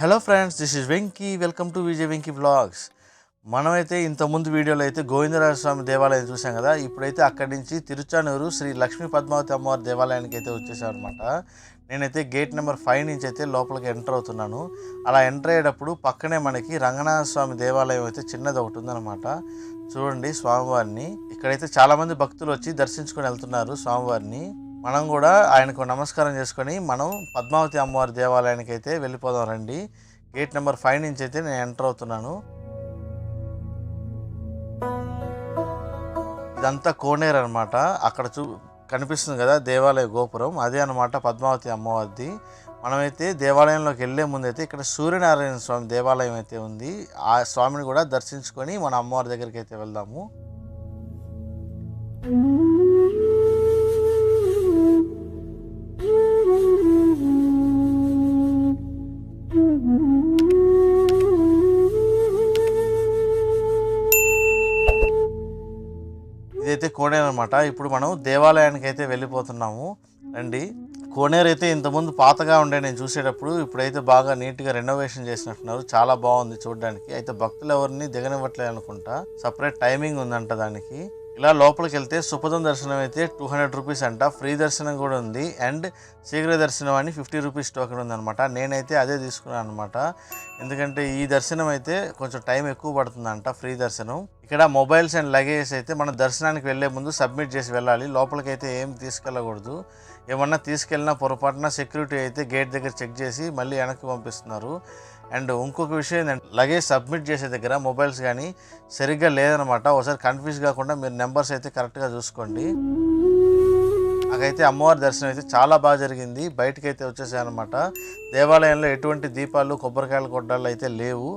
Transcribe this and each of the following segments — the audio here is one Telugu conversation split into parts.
Hello friends this is Venky welcome to Vijay Venky blogs మనమైతే ఇంతకుముందు వీడియోలో అయితే గోవిందరాజ స్వామి దేవాలయం చూసాం కదా. ఇప్పుడైతే అక్కడి నుంచి తిరుచానూరు శ్రీ లక్ష్మీ పద్మావతి అమ్మవారి దేవాలయానికి అయితే వచ్చేసాం అనమాట నేనైతే గేట్ నెంబర్ ఫైవ్ నుంచి అయితే లోపలికి ఎంటర్ అవుతున్నాను. అలా ఎంటర్ అయ్యేటప్పుడు పక్కనే మనకి రంగనాథ స్వామి దేవాలయం అయితే చిన్నది ఒకటి ఉందన్నమాట. చూడండి స్వామివారిని. ఇక్కడైతే చాలామంది భక్తులు వచ్చి దర్శించుకొని వెళ్తున్నారు స్వామివారిని. మనం కూడా ఆయనకు నమస్కారం చేసుకొని మనం పద్మావతి అమ్మవారి దేవాలయానికి అయితే వెళ్ళిపోదాం రండి. గేట్ నెంబర్ ఫైవ్ నుంచి అయితే నేను ఎంటర్ అవుతున్నాను. ఇదంతా కోనేరు అనమాట అక్కడ చూ కనిపిస్తుంది కదా దేవాలయ గోపురం. అదే అనమాట పద్మావతి అమ్మవారిది. మనమైతే దేవాలయంలోకి వెళ్ళే ముందైతే ఇక్కడ సూర్యనారాయణ స్వామి దేవాలయం అయితే ఉంది. ఆ స్వామిని కూడా దర్శించుకొని మన అమ్మవారి దగ్గరికి అయితే వెళ్దాము. ఇదైతే కోనేరు అనమాట ఇప్పుడు మనం దేవాలయానికి అయితే వెళ్ళిపోతున్నాము. రండి. కోనేరు అయితే ఇంతకుముందు పాతగా ఉండే నేను చూసేటప్పుడు ఇప్పుడైతే బాగా నీట్గా రెనోవేషన్ చేసినట్టున్నారు. చాలా బాగుంది చూడడానికి. అయితే భక్తులు ఎవరిని దిగనివ్వట్లేదు అనుకుంటా. సపరేట్ టైమింగ్ ఉందంట దానికి. ఇలా లోపలికి వెళ్తే సుపదం దర్శనం అయితే టూ హండ్రెడ్ రూపీస్ అంట. ఫ్రీ దర్శనం కూడా ఉంది. అండ్ శీఘ్ర దర్శనం అని ఫిఫ్టీ రూపీస్ టోకెన్ ఉందన్నమాట. నేనైతే అదే తీసుకున్నాను అనమాట ఎందుకంటే ఈ దర్శనం అయితే కొంచెం టైం ఎక్కువ పడుతుందంట ఫ్రీ దర్శనం. ఇక్కడ మొబైల్స్ అండ్ లగేజ్ అయితే మనం దర్శనానికి వెళ్ళే ముందు సబ్మిట్ చేసి వెళ్ళాలి. లోపలికి అయితే ఏం తీసుకెళ్ళకూడదు. ఏమన్నా తీసుకెళ్ళినా పొరపాటున సెక్యూరిటీ అయితే గేట్ దగ్గర చెక్ చేసి మళ్ళీ వెనక్కి పంపిస్తున్నారు. అండ్ ఇంకొక విషయం ఏంటంటే లగేజ్ సబ్మిట్ చేసే దగ్గర మొబైల్స్ కానీ సరిగ్గా లేదనమాట ఒకసారి కన్ఫ్యూజ్ కాకుండా మీరు నెంబర్స్ అయితే కరెక్ట్గా చూసుకోండి. నాకైతే అమ్మవారి దర్శనం అయితే చాలా బాగా జరిగింది. బయటకు అయితే వచ్చేసాయి అనమాట దేవాలయంలో ఎటువంటి దీపాలు కొబ్బరికాయలు కొట్టాలు అయితే లేవు.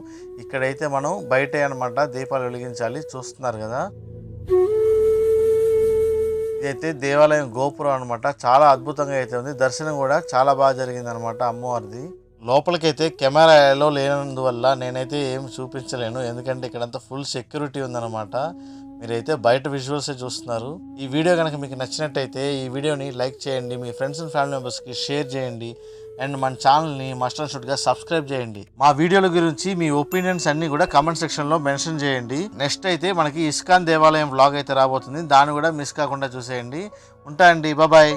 ఇక్కడైతే మనం బయటే అనమాట దీపాలు వెలిగించాలి. చూస్తున్నారు కదా. ఇదైతే దేవాలయం గోపురం అనమాట చాలా అద్భుతంగా అయితే ఉంది. దర్శనం కూడా చాలా బాగా జరిగింది అనమాట అమ్మవారిది. లోపలికైతే కెమెరాలో లేనందువల్ల నేనైతే ఏం చూపించలేను. ఎందుకంటే ఇక్కడంతా ఫుల్ సెక్యూరిటీ ఉందన్నమాట. మీరైతే బయట విజువల్స్ చూస్తున్నారు. ఈ వీడియో కనుక మీకు నచ్చినట్టయితే ఈ వీడియోని లైక్ చేయండి. మీ ఫ్రెండ్స్ అండ్ ఫ్యామిలీ మెంబర్స్కి షేర్ చేయండి. అండ్ మన ఛానల్ని మస్ట్ అండ్ షుడ్గా సబ్స్క్రైబ్ చేయండి. మా వీడియోల గురించి మీ ఒపీనియన్స్ అన్నీ కూడా కమెంట్ సెక్షన్లో మెన్షన్ చేయండి. నెక్స్ట్ అయితే మనకి ఇస్కాన్ దేవాలయం వ్లాగ్ అయితే రాబోతుంది. దాన్ని కూడా మిస్ కాకుండా చూసేయండి. ఉంటా అండి. బాబాయ్